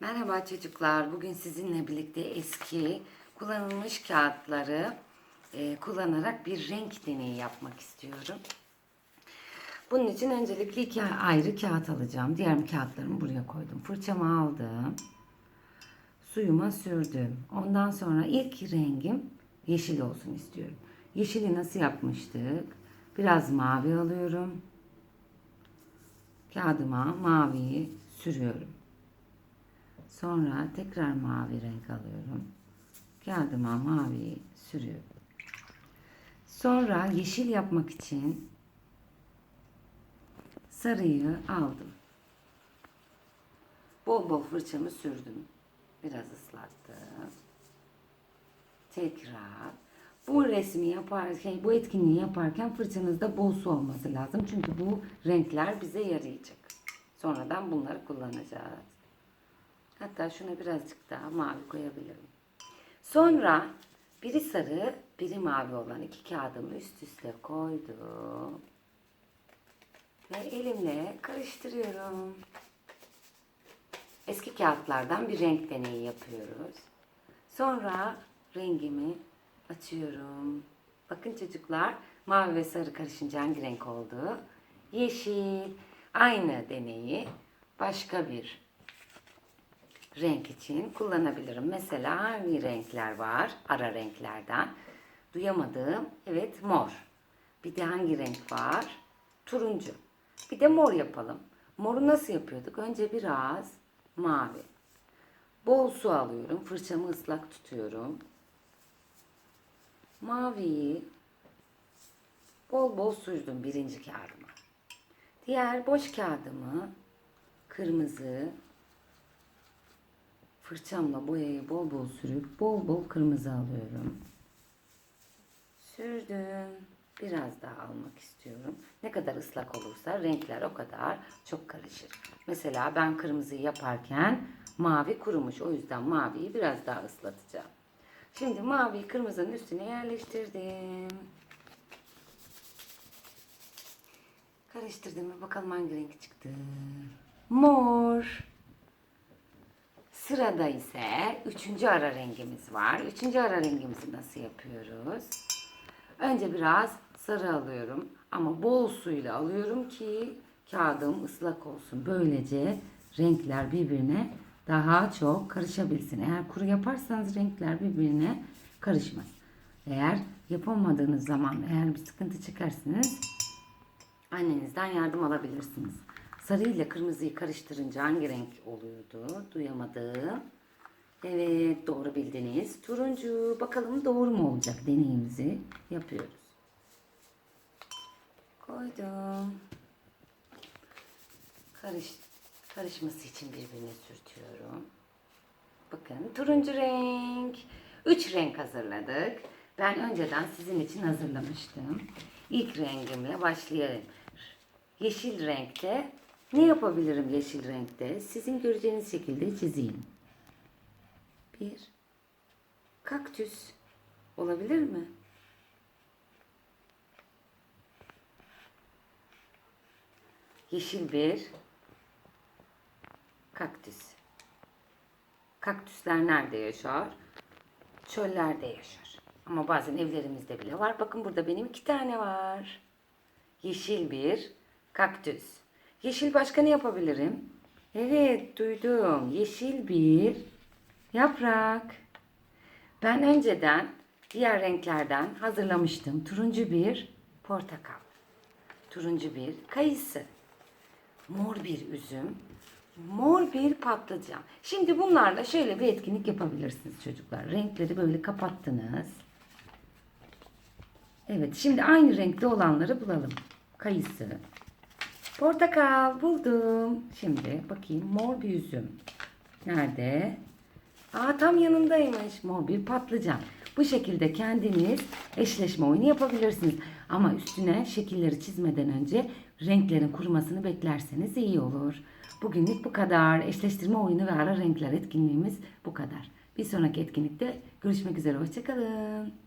Merhaba çocuklar. Bugün sizinle birlikte eski kullanılmış kağıtları e, kullanarak bir renk deneyi yapmak istiyorum. Bunun için öncelikle iki ayrı kağıt alacağım. Diğer kağıtlarımı buraya koydum. Fırçamı aldım. Suyuma sürdüm. Ondan sonra ilk rengim yeşil olsun istiyorum. Yeşili nasıl yapmıştık? Biraz mavi alıyorum. Kağıdıma maviyi sürüyorum. Sonra tekrar mavi renk alıyorum. Kağıdıma maviyi sürüyorum. Sonra yeşil yapmak için sarıyı aldım. Bol bol fırçamı sürdüm. Biraz ıslattım. Tekrar bu resmi yaparken, bu etkinliği yaparken fırçanızda bol su olması lazım. Çünkü bu renkler bize yarayacak. Sonradan bunları kullanacağız. Hatta şuna birazcık daha mavi koyabilirim. Sonra biri sarı, biri mavi olan iki kağıdımı üst üste koydum. Ve elimle karıştırıyorum. Eski kağıtlardan bir renk deneyi yapıyoruz. Sonra rengimi açıyorum. Bakın çocuklar mavi ve sarı karışınca hangi renk oldu? Yeşil. Aynı deneyi başka bir renk için kullanabilirim. Mesela hangi renkler var? Ara renklerden. Duyamadığım, evet mor. Bir de hangi renk var? Turuncu. Bir de mor yapalım. Moru nasıl yapıyorduk? Önce biraz mavi. Bol su alıyorum. Fırçamı ıslak tutuyorum. Maviyi bol bol sürdüm birinci kağıdıma. Diğer boş kağıdımı kırmızı fırçamla boyayı bol bol sürüp bol bol kırmızı alıyorum. Sürdüm. Biraz daha almak istiyorum. Ne kadar ıslak olursa renkler o kadar çok karışır. Mesela ben kırmızıyı yaparken mavi kurumuş. O yüzden maviyi biraz daha ıslatacağım. Şimdi maviyi kırmızının üstüne yerleştirdim. Karıştırdım ve bakalım hangi renk çıktı. Mor. Sırada ise üçüncü ara rengimiz var. Üçüncü ara rengimizi nasıl yapıyoruz? Önce biraz sarı alıyorum ama bol suyla alıyorum ki kağıdım ıslak olsun. Böylece renkler birbirine daha çok karışabilsin. Eğer kuru yaparsanız renkler birbirine karışmaz. Eğer yapamadığınız zaman eğer bir sıkıntı çekersiniz annenizden yardım alabilirsiniz. Sarı ile kırmızıyı karıştırınca hangi renk oluyordu? Duyamadım. Evet doğru bildiniz. Turuncu. Bakalım doğru mu olacak deneyimizi yapıyoruz. Koydum. Karış, karışması için birbirine sürtüyorum. Bakın turuncu renk. Üç renk hazırladık. Ben önceden sizin için hazırlamıştım. İlk rengimle başlayalım. Yeşil renkte ne yapabilirim yeşil renkte? Sizin göreceğiniz şekilde çizeyim. Bir kaktüs olabilir mi? Yeşil bir kaktüs. Kaktüsler nerede yaşar? Çöllerde yaşar. Ama bazen evlerimizde bile var. Bakın burada benim iki tane var. Yeşil bir kaktüs. Yeşil başka ne yapabilirim? Evet duydum. Yeşil bir yaprak. Ben önceden diğer renklerden hazırlamıştım. Turuncu bir portakal. Turuncu bir kayısı. Mor bir üzüm. Mor bir patlıcan. Şimdi bunlarla şöyle bir etkinlik yapabilirsiniz çocuklar. Renkleri böyle kapattınız. Evet şimdi aynı renkte olanları bulalım. Kayısı. Portakal buldum. Şimdi bakayım mor bir üzüm. Nerede? Aa tam yanındaymış. Mor bir patlıcan. Bu şekilde kendiniz eşleşme oyunu yapabilirsiniz. Ama üstüne şekilleri çizmeden önce renklerin kurumasını beklerseniz iyi olur. Bugünlük bu kadar. Eşleştirme oyunu ve ara renkler etkinliğimiz bu kadar. Bir sonraki etkinlikte görüşmek üzere. Hoşçakalın.